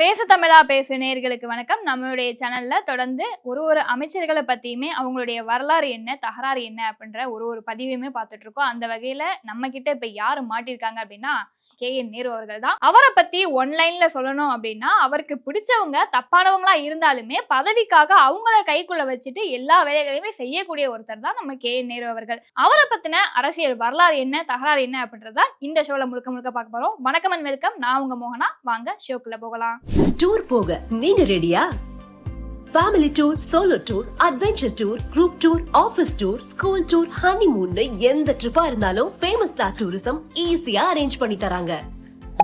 பேச தமிழா பேசு நேர்களுக்கு வணக்கம். நம்மளுடைய சேனல்ல தொடர்ந்து ஒரு ஒரு அமைச்சர்களை பத்தியுமே அவங்களுடைய வரலாறு என்ன தகராறு என்ன அப்படின்ற ஒரு ஒரு பதிவையுமே பார்த்துட்டு இருக்கோம் அந்த வகையில நம்ம கிட்ட இப்ப யாரு மாட்டிருக்காங்க அப்படின்னா கே என் நேரு அவர்கள் தான். அவரை பத்தி ஒன்லைன்ல சொல்லணும் அப்படின்னா அவருக்கு பிடிச்சவங்க தப்பானவங்களா இருந்தாலுமே பதவிக்காக அவங்கள கைக்குள்ள வச்சுட்டு எல்லா வேலைகளையுமே செய்யக்கூடிய ஒருத்தர் தான் நம்ம கே என் நேரு அவர்கள். அவரை பத்தின அரசியல் வரலாறு என்ன தகராறு என்ன அப்படின்றத இந்த ஷோல முழுக்க முழுக்க பார்க்க போறோம். வணக்கம் அண்ட் வெல்கம் நான் உங்க மோகனா. வாங்க ஷோக்குள்ள போகலாம். டூர் போக நீங்க ரெடியா family tour solo tour adventure tour group tour office tour school tour honeymoon எந்த ட்ரிப்பா இருந்தாலும் ஃபேமஸ் ஸ்டார் டூரிசம் ஈஸியா அரேஞ்ச் பண்ணி தராங்க.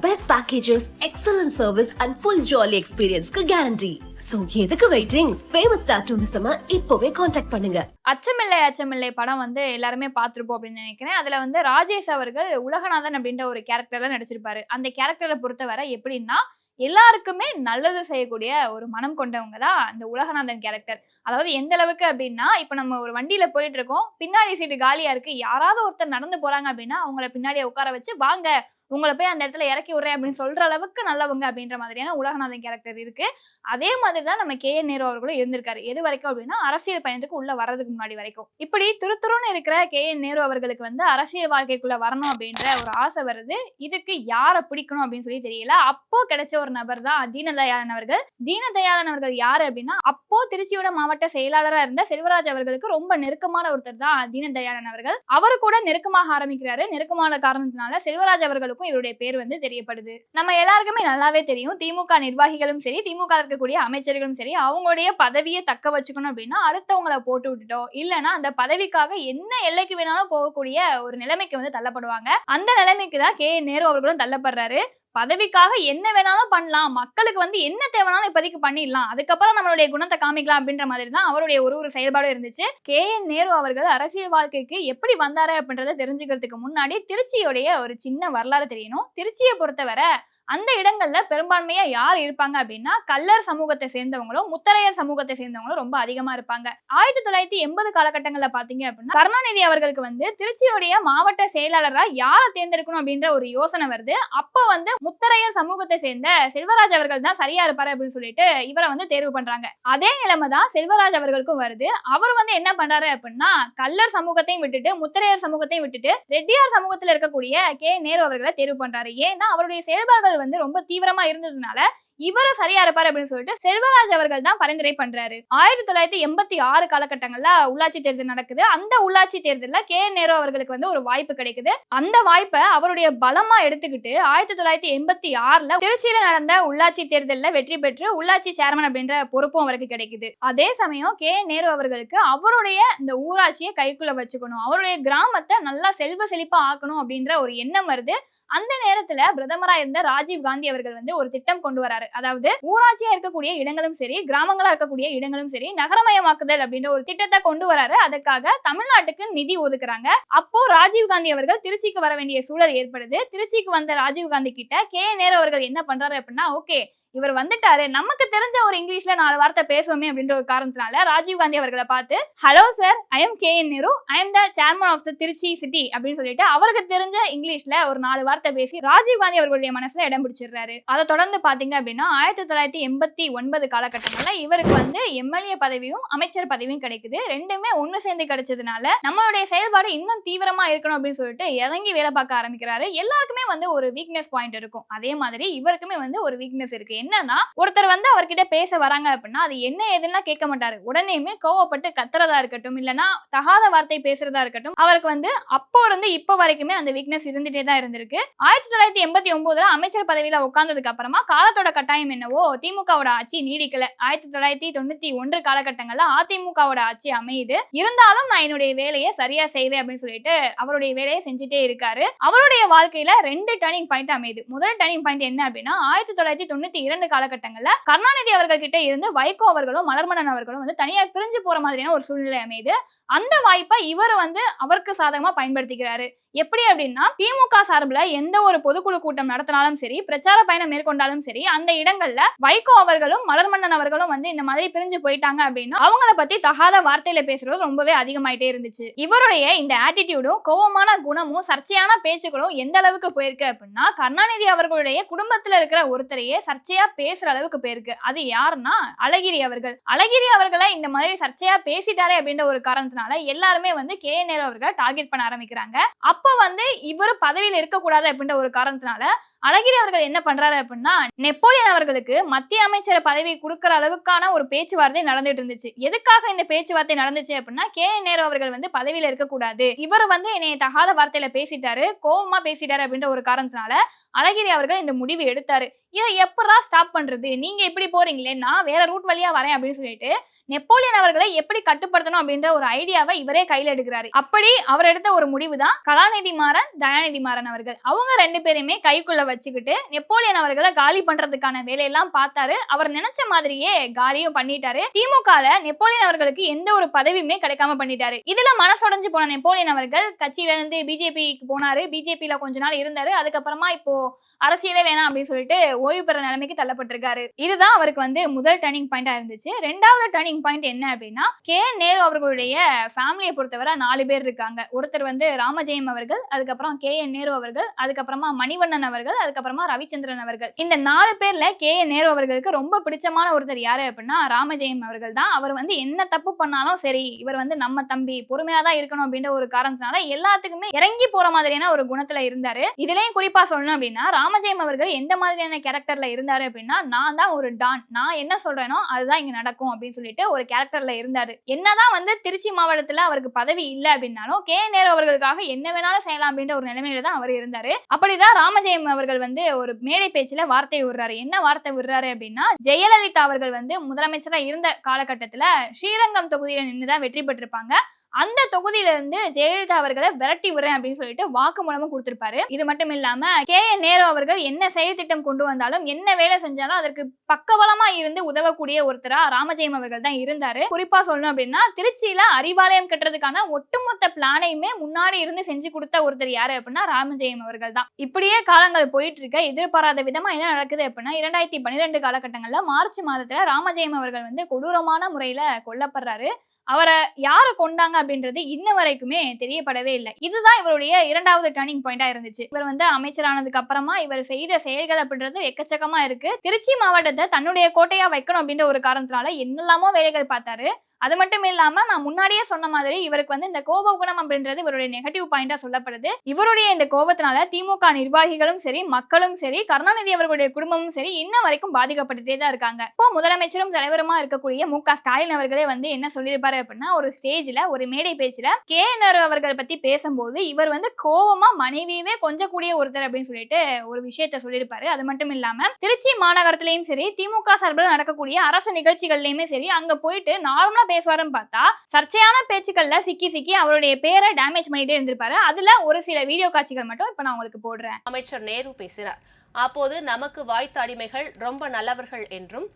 Best packages excellent service and full jolly எக்ஸ்பீரியன்ஸ்க்கு guarantee so எதுக்கு வெயிட்டிங் ஃபேமஸ் ஸ்டார் டூரிசம் இப்போவே காண்டாக்ட் பண்ணுங்க. அச்சமில்லை அச்சமில்லை. படம் வந்து எல்லாருமே பார்த்துருப்போம் அப்படின்னு நினைக்கிறேன். அதுல வந்து ராஜேஷ் அவர்கள் உலகநாதன் அப்படின்ற ஒரு கேரக்டர்ல நடிச்சிருப்பாரு. அந்த கேரக்டரை பொறுத்தவரை எப்படின்னா எல்லாருக்குமே நல்லது செய்யக்கூடிய ஒரு மனம் கொண்டவங்க தான் இந்த உலகநாதன் கேரக்டர் அதாவது எந்த அளவுக்கு அப்படின்னா இப்ப நம்ம ஒரு வண்டியில போயிட்டு இருக்கோம் பின்னாடி சீட்டு காலியா இருக்கு யாராவது ஒருத்தர் நடந்து போறாங்க அப்படின்னா அவங்கள பின்னாடியே உட்கார வச்சு வாங்க உங்களை போய் அந்த இடத்துல இறக்கி விடுறேன் அப்படின்னு சொல்ற அளவுக்கு நல்லவங்க அப்படின்ற மாதிரியான உலகநாதன் கேரக்டர் இருக்கு. அதே மாதிரி தான் நம்ம கே என் நேரு அவர்களும் இருந்திருக்காரு. எது வரைக்கும் அப்படின்னா அரசியல் பயணத்துக்கு உள்ள வர்றதுக்கு முன்னாடி வரைக்கும். இப்படி துருத்துருன்னு இருக்கிற கே என் நேரு அவர்களுக்கு வந்து அரசியல் வாழ்க்கைக்குள்ள வரணும் அப்படின்ற ஒரு ஆசை வருது. இதுக்கு யாரை பிடிக்கணும் அப்படின்னு சொல்லி தெரியல. அப்போ கிடைச்ச ஒரு நபர் தான் தீனதயாளன் அவர்கள். தீனதயாளன் அவர்கள் யாரு அப்படின்னா அப்போ திருச்சியோட மாவட்ட செயலாளராக இருந்த செல்வராஜ் அவர்களுக்கு ரொம்ப நெருக்கமான ஒருத்தர் தான் தீனதயாளன் அவர்கள். அவர் கூட நெருக்கமாக ஆரம்பிக்கிறாரு. நெருக்கமான காரணத்தினால செல்வராஜ் அவர்களுக்கும் இவருடைய பேர் வந்து தெரியப்படுது. நம்ம எல்லாருக்குமே நல்லாவே தெரியும். திமுக நிர்வாகிகளும் சரி திமுக இருக்கக்கூடிய அமைச்சர்களும் சரி அவங்களுடைய பதவியை தக்க வச்சுக்கணும் அப்படின்னா அடுத்தவங்களை போட்டு விட்டுட்டோ இல்லைன்னா அந்த பதவிக்காக என்ன எல்லைக்கு வேணாலும் போகக்கூடிய ஒரு நிலைமைக்கு வந்து தள்ளப்படுவாங்க. அந்த நிலைமைக்கு தான் கே. நேரு அவர்களும் தள்ளப்படுறாரு. பதவிக்காக என்ன வேணாலும் பண்ணலாம். மக்களுக்கு வந்து என்ன தேவைனாலும் இப்போதைக்கு பண்ணிடலாம். அதுக்கப்புறம் நம்மளுடைய குணத்தை காமிக்கலாம் அப்படின்ற மாதிரி தான் அவருடைய ஒரு ஒரு செயல்பாடும் இருந்துச்சு. கே. என். நேரு அவர்கள் அரசியல் வாழ்க்கைக்கு எப்படி வந்தாரு அப்படின்றத தெரிஞ்சுக்கிறதுக்கு முன்னாடி திருச்சியோடைய ஒரு சின்ன வரலாறு தெரியணும். திருச்சியை பொறுத்தவரை அந்த இடங்கள்ல பெரும்பான்மையா யார் இருப்பாங்க அப்படின்னா கல்லர் சமூகத்தை சேர்ந்தவங்களும் முத்தரையர் சமூகத்தை சேர்ந்தவங்களும் ரொம்ப அதிகமா இருப்பாங்க. ஆயிரத்தி தொள்ளாயிரத்தி எண்பது காலகட்டங்கள்ல பாத்தீங்க அப்படின்னா கருணாநிதி அவர்களுக்கு வந்து திருச்சியுடைய மாவட்ட செயலாளரா யாரை தேர்ந்தெடுக்கணும் அப்படின்ற ஒரு யோசனை வருது. அப்ப வந்து முத்தரையர் சமூகத்தை சேர்ந்த செல்வராஜ் அவர்கள் தான் சரியா இருப்பாரு அப்படின்னு சொல்லிட்டு இவரை வந்து தேர்வு பண்றாங்க. அதே நிலைமை தான் செல்வராஜ் அவர்களுக்கும் வருது. அவர் வந்து என்ன பண்றாரு அப்படின்னா கல்லர் சமூகத்தையும் விட்டுட்டு முத்தரையர் சமூகத்தையும் விட்டுட்டு ரெட்டியார் சமூகத்துல இருக்கக்கூடிய கே. நேரு அவர்களை தேர்வு பண்றாரு. ஏன்னா அவருடைய செயல்பாடுகள் வந்து ரொம்ப தீவிரமா இருந்ததுனால இவரு சரியா இருப்பாரு அப்படின்னு சொல்லிட்டு செல்வராஜ் அவர்கள் தான் பரிந்துரை பண்றாரு. ஆயிரத்தி தொள்ளாயிரத்தி எண்பத்தி ஆறு காலகட்டங்கள்ல உள்ளாட்சி தேர்தல் நடக்குது. அந்த உள்ளாட்சி தேர்தலில் கே நேரு அவர்களுக்கு வந்து ஒரு வாய்ப்பு கிடைக்குது. அந்த வாய்ப்பை அவருடைய பலமா எடுத்துக்கிட்டு ஆயிரத்தி தொள்ளாயிரத்தி எண்பத்தி ஆறுல திருச்சியில நடந்த உள்ளாட்சி தேர்தலில் வெற்றி பெற்று உள்ளாட்சி சேர்மன் அப்படின்ற பொறுப்பும் அவருக்கு கிடைக்குது. அதே சமயம் கே நேரு அவர்களுக்கு அவருடைய இந்த ஊராட்சியை கைக்குள்ள வச்சுக்கணும். அவருடைய கிராமத்தை நல்லா செல்வ செழிப்பா ஆக்கணும் அப்படின்ற ஒரு எண்ணம் வருது. அந்த நேரத்துல பிரதமரா இருந்த ராஜீவ் காந்தி அவர்கள் வந்து ஒரு திட்டம் கொண்டு வராரு. அதாவது ஊராட்சியா இருக்கக்கூடிய இடங்களும் சரி கிராமங்களா இருக்கக்கூடிய இடங்களும் சரி நகரமயமாக்குதல் அப்படின்ற ஒரு திட்டத்தை கொண்டு வராரு. அதுக்காக தமிழ்நாட்டுக்கு நிதி ஒதுக்குறாங்க. அப்போ ராஜீவ் காந்தி அவர்கள் திருச்சிக்கு வர வேண்டிய சூழல் ஏற்படுது. திருச்சிக்கு வந்த ராஜீவ் காந்தி கிட்ட கே. நேரு அவர்கள் என்ன பண்றாரு அப்படின்னா ஓகே இவர் வந்துட்டாரு. நமக்கு தெரிஞ்ச ஒரு இங்கிலீஷ்ல நாலு வார்த்தை பேசுவோமே அப்படின்ற ஒரு காரணத்தினால ராஜீவ் காந்தி அவர்களை பார்த்து hello sir I am K N Nehru I am the chairman of the Trichy city அப்படின்னு சொல்லிட்டு அவருக்கு தெரிஞ்ச இங்கிலீஷ்ல ஒரு நாலு வார்த்தை பேசி ராஜீவ் காந்தி அவர்களுடைய மனசுல இடம் பிடிச்சிடுறாரு. அதை தொடர்ந்து பாத்தீங்க அப்படின்னா ஆயிரத்தி தொள்ளாயிரத்தி எண்பத்தி ஒன்பது காலகட்டங்கள்ல இவருக்கு வந்து எம்எல்ஏ பதவியும் அமைச்சர் பதவியும் கிடைக்குது. ரெண்டுமே ஒண்ணு சேர்ந்து கிடைச்சதுனால நம்மளுடைய செயல்பாடு இன்னும் தீவிரமா இருக்கணும் அப்படின்னு சொல்லிட்டு இறங்கி வேலை பார்க்க ஆரம்பிக்கிறாரு. எல்லாருக்குமே வந்து ஒரு வீக்னஸ் பாயிண்ட் இருக்கும். அதே மாதிரி இவருக்குமே வந்து ஒரு வீக்னஸ் இருக்கு. என்னன்னா ஒருத்தர் வந்து அவர்கிட்ட பேச வராங்க அப்படின்னா அது என்ன ஏதுன்னா கேட்க மாட்டாரு. உடனேயுமே கோவப்பட்டு கத்துறதா இருக்கட்டும் இல்லைன்னா தகாத வார்த்தை பேசுறதா இருக்கட்டும் அவருக்கு வந்து அப்போ இருந்து இப்போ வரைக்குமே அந்த வீக்னஸ் இருந்துட்டே தான் இருந்திருக்கு. ஆயிரத்தி தொள்ளாயிரத்தி எண்பத்தி ஒன்பதுல அமைச்சர் பதவியில உட்கார்ந்ததுக்கு அப்புறமா காலத்தோட கட்டாயம் என்னவோ திமுகவோட ஆட்சி நீடிக்கல. ஆயிரத்தி தொள்ளாயிரத்தி தொண்ணூத்தி ஒன்று காலகட்டங்கள்ல அதிமுகவோட ஆட்சி அமையுது. இருந்தாலும் நான் என்னுடைய வேலையை சரியா செய்வேன் அப்படின்னு சொல்லிட்டு அவருடைய வேலையை செஞ்சுட்டே இருக்காரு. அவருடைய வாழ்க்கையில ரெண்டு டர்னிங் பாயிண்ட் அமையுது. முதல் டர்னிங் பாயிண்ட் என்ன அப்படின்னா ஆயிரத்தி தொள்ளாயிரத்தி தொண்ணூத்தி இரண்டு காலகட்டங்கள்ல கருணாநிதி அவர்கள் கிட்ட இருந்து வைகோ அவர்களும் மலர்மணன் அவர்களும் வந்து தனியா பிரிஞ்சு போற மாதிரியான ஒரு சூழ்நிலை அமையுது. அந்த வாய்ப்பை இவர் வந்து அவருக்கு சாதகமா பயன்படுத்திக்கிறாரு. எப்படி அப்படின்னா திமுக சார்பில் எந்த ஒரு பொதுக்குழு கூட்டம் நடத்தினாலும் சரி சரி பிரச்சார பயணம் மேற்கொண்டாலும் சரி அந்த இடங்கள்ல வைகோ அவர்களும் மலர்மன்னன் அவர்களும் வந்து இந்த மாதிரி பிரிஞ்சு போயிட்டாங்க அப்படின்னா அவங்கள பத்தி தகாத வார்த்தையில பேசுறது ரொம்பவே அதிகமாயிட்டே இருந்துச்சு. இவருடைய இந்த ஆட்டிடியூடும் கோவமான குணமும் சர்ச்சையான பேச்சுகளும் எந்த அளவுக்கு போயிருக்கு அப்படின்னா கருணாநிதி அவர்களுடைய குடும்பத்துல இருக்கிற ஒருத்தரையே சர்ச்சையா பேசுற அளவுக்கு போயிருக்கு. அது யாருன்னா அழகிரி அவர்கள். அழகிரி அவர்களை இந்த மாதிரி சர்ச்சையா பேசிட்டாரே அப்படின்ற ஒரு காரணத்தினால எல்லாருமே வந்து கே. என். அவர்களை டார்கெட் பண்ண ஆரம்பிக்கிறாங்க. அப்ப வந்து இவர் பதவியில் இருக்கக்கூடாது அப்படின்ற ஒரு காரணத்தினால அழகிரி அவர்கள் என்ன பண்றாரு அப்படின்னா நெப்போலியன் அவர்களுக்கு மத்திய அமைச்சர் பதவி கொடுக்கற அளவுக்கான ஒரு பேச்சுவார்த்தை நடந்துட்டு இருந்துச்சு. எதுக்காக இந்த பேச்சுவார்த்தை நடந்துச்சு அப்படின்னா கே. நேரு அவர்கள் வந்து பதவியில இருக்கக்கூடாது. இவர் வந்து என்னை தகாத வார்த்தையில பேசிட்டாரு கோபமா பேசிட்டாரு அப்படின்ற ஒரு காரணத்தினால அழகிரி அவர்கள் இந்த முடிவு எடுத்தாரு. இதை எப்படா ஸ்டாப் பண்றது? நீங்க இப்படி போறீங்களே நான் வேற ரூட் வழியா வரேன் அப்படின்னு சொல்லிட்டு நெப்போலியன் அவர்களை எப்படி கட்டுப்படுத்தணும் அப்படின்ற ஒரு ஐடியாவை இவரே கையில எடுக்கிறாரு. அப்படி அவர் எடுத்த ஒரு முடிவு தான் கலாநிதி மாறன் தயாநிதி மாறன் அவர்கள். அவங்க ரெண்டு பேரையுமே கைக்குள்ள வச்சுக்கிட்டு நெப்போலியன் அவர்களை காலி பண்றதுக்கான வேலையெல்லாம் பார்த்தாரு. அவர் நினைச்ச மாதிரியே காலியும் பண்ணிட்டாரு. திமுகல நெப்போலியன் அவர்களுக்கு எந்த ஒரு பதவியுமே கிடைக்காம பண்ணிட்டாரு. இதுல மனசுடைஞ்சு போன நெப்போலியன் அவர்கள் கட்சியில இருந்து பிஜேபிக்கு போனாரு. பிஜேபியில கொஞ்ச நாள் இருந்தாரு. அதுக்கப்புறமா இப்போ அரசியலே வேணாம் அப்படின்னு சொல்லிட்டு ஓய்வு பெற நிலைமைக்கு தள்ளப்பட்டிருக்காரு. இதுதான் அவருக்கு வந்து முதல் டர்னிங் பாயிண்டா இருந்துச்சு. ரெண்டாவது டர்னிங் பாயிண்ட் என்ன அப்படின்னா கே. நேரு அவர்களுடைய ஃபேமிலியை பொறுத்தவரை நாலு பேர் இருக்காங்க. ஒருத்தர் வந்து ராமஜெயம் அவர்கள் அதுக்கப்புறம் கே. என். நேரு அவர்கள் அதுக்கப்புறமா மணிவண்ணன் அவர்கள் அதுக்கப்புறம் ரவிச்சந்திரன் அவர்கள். இந்த நாலு பேர்ல கே. நேரு அவர்களுக்கு ரொம்ப பிடிச்சமான ஒருத்தர் யாரு அப்படின்னா ராமஜெயம் அவர்கள் தான். அவர் வந்து என்ன தப்பு பண்ணாலும் சரி இவர் வந்து நம்ம தம்பி பொறுமையா தான் இருக்கணும் அப்படின்ற ஒரு காரணத்தினால எல்லாத்துக்குமே இறங்கி போற மாதிரியான ஒரு குணத்துல இருந்தாரு. இதுலயும் குறிப்பா சொல்லணும் அப்படின்னா ராமஜெயம் அவர்கள் எந்த மாதிரியான கேரக்டர்ல இருந்தாரு அப்படின்னா நான் தான் ஒரு டான். நான் என்ன சொல்றேனோ அதுதான் இங்க நடக்கும் அப்படின்னு சொல்லிட்டு ஒரு கேரக்டர்ல இருந்தாரு. என்னதான் வந்து திருச்சி மாவட்டத்துல அவருக்கு பதவி இல்லை அப்படின்னாலும் கே. நேரு அவர்களுக்காக என்ன வேணாலும் செய்யலாம் அப்படின்ற ஒரு நிலைமையில தான் அவர் இருந்தாரு. அப்படிதான் ராமஜெயம் அவர்கள் வந்து ஒரு மேடை பேச்சில் வார்த்தை விடுறாரு. என்ன வார்த்தை விடுறாரு அப்படின்னா ஜெயலலிதா அவர்கள் வந்து முதலமைச்சராக இருந்த காலகட்டத்தில் ஸ்ரீரங்கம் தொகுதியில் நின்று தான் வெற்றி பெற்றிருப்பாங்க. அந்த தொகுதியில இருந்து ஜெயலலிதா அவர்களை விரட்டி விடுறேன் அப்படின்னு சொல்லிட்டு வாக்குமூலமும் கொடுத்திருப்பாரு. இது மட்டும் இல்லாம கே. என். நேரு அவர்கள் என்ன செயல் திட்டம் கொண்டு வந்தாலும் என்ன வேலை செஞ்சாலும் அதற்கு பக்கபலமா இருந்து உதவக்கூடிய ஒருத்தரா ராமஜெயம் அவர்கள் தான் இருந்தாரு. குறிப்பா சொல்லணும் அப்படின்னா திருச்சியில அறிவாலயம் கட்டுறதுக்கான ஒட்டுமொத்த பிளானையுமே முன்னாடி இருந்து செஞ்சு கொடுத்த ஒருத்தர் யாரு அப்படின்னா ராமஜெயம் அவர்கள் தான். இப்படியே காலங்கள் போயிட்டு இருக்க. எதிர்பாராத விதமா என்ன நடக்குது அப்படின்னா இரண்டாயிரத்தி பன்னிரெண்டு காலகட்டங்கள்ல மார்ச் மாதத்துல ராமஜெயம் அவர்கள் வந்து கொடூரமான முறையில கொல்லப்படுறாரு. அவரை யாரை கொண்டாங்க அப்படின்றது இன்ன வரைக்குமே தெரியப்படவே இல்லை. இதுதான் இவருடைய இரண்டாவது டர்னிங் பாயிண்டா இருந்துச்சு. இவர் வந்து அமைச்சரானதுக்கு அப்புறமா இவர் செய்த செயல்கள் அப்படின்றது எக்கச்சக்கமா இருக்கு. திருச்சி மாவட்டத்தை தன்னுடைய கோட்டையா வைக்கணும் அப்படின்ற ஒரு காரணத்தினால என்னெல்லாமோ வேலைகள் பார்த்தாரு. அது மட்டும் இல்லாம நான் முன்னாடியே சொன்ன மாதிரி இவருக்கு வந்து இந்த கோப குணம் அப்படின்றது இவருடைய நெகட்டிவ் பாயிண்டா சொல்லப்படுது. இவருடைய இந்த கோபத்தினால திமுக நிர்வாகிகளும் சரி மக்களும் சரி கருணாநிதி அவர்களுடைய குடும்பமும் சரி இன்ன வரைக்கும் பாதிக்கப்பட்டுட்டே தான் இருக்காங்க. இப்போ முதலமைச்சரும் தலைவருமா இருக்கக்கூடிய மு க ஸ்டாலின் அவர்களே வந்து என்ன சொல்லியிருப்பாரு அப்படின்னா ஒரு ஸ்டேஜ்ல ஒரு மேடை பேச்சுல கே என் அவர்கள் பத்தி பேசும்போது இவர் வந்து கோபமா மனைவியவே கொஞ்சக்கூடிய ஒருத்தர் அப்படின்னு சொல்லிட்டு ஒரு விஷயத்த சொல்லியிருப்பாரு. அது மட்டும் இல்லாம திருச்சி மாநகரத்திலயும் சரி திமுக சார்பில் நடக்கக்கூடிய அரசு நிகழ்ச்சிகள்லயுமே சரி அங்க போயிட்டு நார்மலா பேசுவாருன்னு பார்த்தா சர்ச்சையான பேச்சுக்கள்ல சிக்கி சிக்கி அவருடைய பேரை டேமேஜ் பண்ணிட்டே இருந்திருப்பாரு. அதுல ஒரு சில வீடியோ காட்சிகள் மட்டும் இப்ப நான் உங்களுக்கு போடுறேன். அமைச்சர் நேரு பேசினார். அப்போது நமக்கு வாய்த்த அடிமைகள் ரொம்ப நல்லவர்கள் என்றும்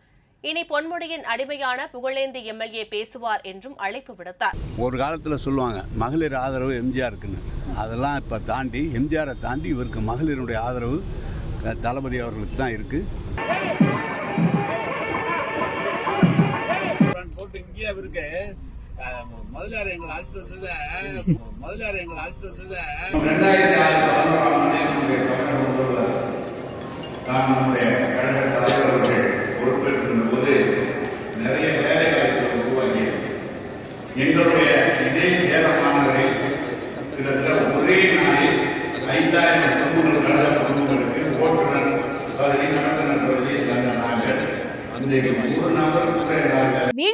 இனி பொன்முடியின் அடிமையான புகழேந்தி எம்எல்ஏ பேசுவார் என்றும் அழைப்பு விடுத்தார். ஒரு காலத்தில் சொல்லுவாங்க மகளிர் ஆதரவு எம்ஜிஆருக்குன்னு அதெல்லாம் இப்போ தாண்டி எம்ஜிஆரை தாண்டி இவருக்கு மகளிருடைய ஆதரவு தளபதி அவர்களுக்கு தான் இருக்குது போட்டு இங்கேயே அவருக்கு எங்களை அழைச்சிட்டு வந்ததை முதலியார் எங்களை அழைச்சிட்டு வந்ததை. ரெண்டாயிரத்தி ஆறு பதினோராம் ஆண்டு தமிழக முதல்வர் நான் நம்முடைய கழக பொறுப்பேற்றிருந்த போது நிறைய வேலை வாய்ப்புகளை உருவாக்கி எங்களுடைய இதே சேலம் மாநகரில் கிட்டத்தட்ட ஒரே நாளில் ஐந்தாயிரம் குடும்பங்கள் கழக குடும்பங்களுக்கு ஓட்டுநர் பதவி நடத்தினர் பதவியை தந்த நாங்கள். இன்றைக்கு ஒரு நபர்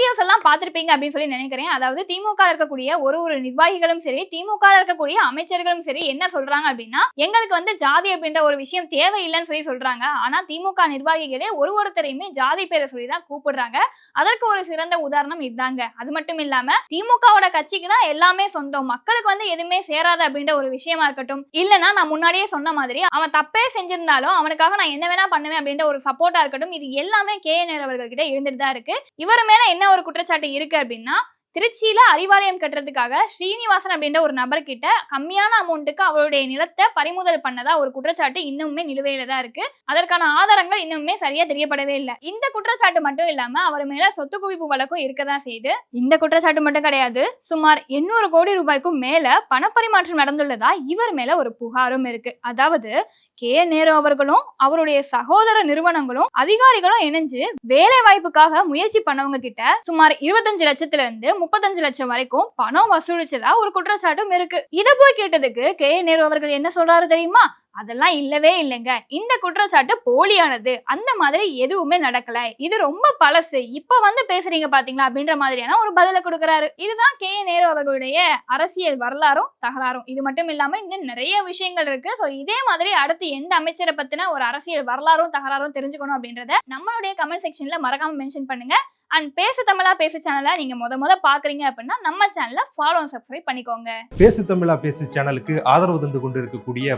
வீடியோஸ் எல்லாம் பார்த்துருப்பீங்க அப்படின்னு சொல்லி நினைக்கிறேன். அதாவது திமுக இருக்கக்கூடிய ஒரு ஒரு நிர்வாகிகளும் சரி திமுக இருக்கக்கூடிய அமைச்சர்களும் சரி என்ன சொல்றாங்க அப்படின்னா எங்களுக்கு வந்து ஜாதி அப்படின்ற ஒரு விஷயம் தேவையில்லைன்னு சொல்லி சொல்றாங்க. ஆனா திமுக நிர்வாகிகளே ஒரு ஒருத்தரையுமே ஜாதி பேரை சொல்லி தான் கூப்பிடுறாங்க. அதற்கு ஒரு சிறந்த உதாரணம் இதாங்க. அது மட்டும் இல்லாம திமுகவோட கட்சிக்கு தான் எல்லாமே சொந்தம். மக்களுக்கு வந்து எதுவுமே சேராது அப்படின்ற ஒரு விஷயமா இருக்கட்டும். இல்லைன்னா நான் முன்னாடியே சொன்ன மாதிரி அவன் தப்பே செஞ்சிருந்தாலும் அவனுக்காக நான் என்ன வேணா பண்ணுவேன் அப்படின்ற ஒரு சப்போர்ட்டா இருக்கட்டும். இது எல்லாமே கே என் அவர்கள் கிட்ட இருந்துட்டு தான் இருக்கு. இவர் மேல என்ன ஒரு குற்றச்சாட்டு இருக்கு அப்படின்னா திருச்சியில அறிவாலயம் கட்டுறதுக்காக ஸ்ரீனிவாசன் அப்படின்ற ஒரு நபர்கிட்ட கம்மியான அமௌண்ட்டுக்கு அவருடைய நிலத்தை பறிமுதல் பண்ணதா ஒரு குற்றச்சாட்டு இன்னுமே நிலுவையில தான் இருக்கு. அதற்கான ஆதாரங்கள் இன்னுமே சரியா தெரியப்படவே இல்லை. இந்த குற்றச்சாட்டு மட்டும் இல்லாம அவர் மேல சொத்து குவிப்பு வழக்கும் இருக்கதான் செய்து இந்த குற்றச்சாட்டு மட்டும் கிடையாது. சுமார் எண்ணூறு கோடி ரூபாய்க்கும் மேல பணப்பரிமாற்றம் நடந்துள்ளதா இவர் மேல ஒரு புகாரும் இருக்கு. அதாவது கே. நேரு அவர்களும் அவருடைய சகோதர நிறுவனங்களும் அதிகாரிகளும் இணைஞ்சு வேலை வாய்ப்புக்காக முயற்சி பண்ணவங்க கிட்ட சுமார் இருபத்தஞ்சு லட்சத்துல இருந்து முப்பத்தஞ்சு லட்சம் வரைக்கும் பணம் வசூலிச்சதா ஒரு குற்றச்சாட்டும் இருக்கு. இத போய் கேட்டதுக்கு கே நேரு அவர்கள் என்ன சொல்றாரு தெரியுமா? அதெல்லாம் இல்லவே இல்லைங்க. இந்த குற்றச்சாட்டு போலியானது. அந்த மாதிரி எதுவுமே நடக்கல. இது ரொம்ப பழசு. இப்ப வந்து பேசுறீங்க பாத்தீங்களா? அப்படின்ற மாதிரியான ஒரு பதில கொடுக்கறாரு. இதுதான் கே. நேரு அவர்களுடைய அரசியல் வரலாறும் தகராறும். இது மட்டும் இல்லாம இன்னும் நிறைய விஷயங்கள் இருக்கு. சோ இதே மாதிரி அடுத்து எந்த அமைச்சரை பத்தின ஒரு அரசியல் வரலாறும் தகராறும் தெரிஞ்சுக்கணும் அப்படின்றத நம்மளுடைய கமெண்ட் செக்ஷன்ல மறக்காம மென்ஷன் பண்ணுங்க. அண்ட் பேசு தமிழா பேசு சேனலை நீங்க முத முத பாக்குறீங்க அப்படின்னா நம்ம சேனலை ஃபாலோ சப்ஸ்கிரைப் பண்ணிக்கோங்க. பேசு தமிழா பேசு சேனலுக்கு ஆதரவு தந்து கொண்டிருக்கக்கூடிய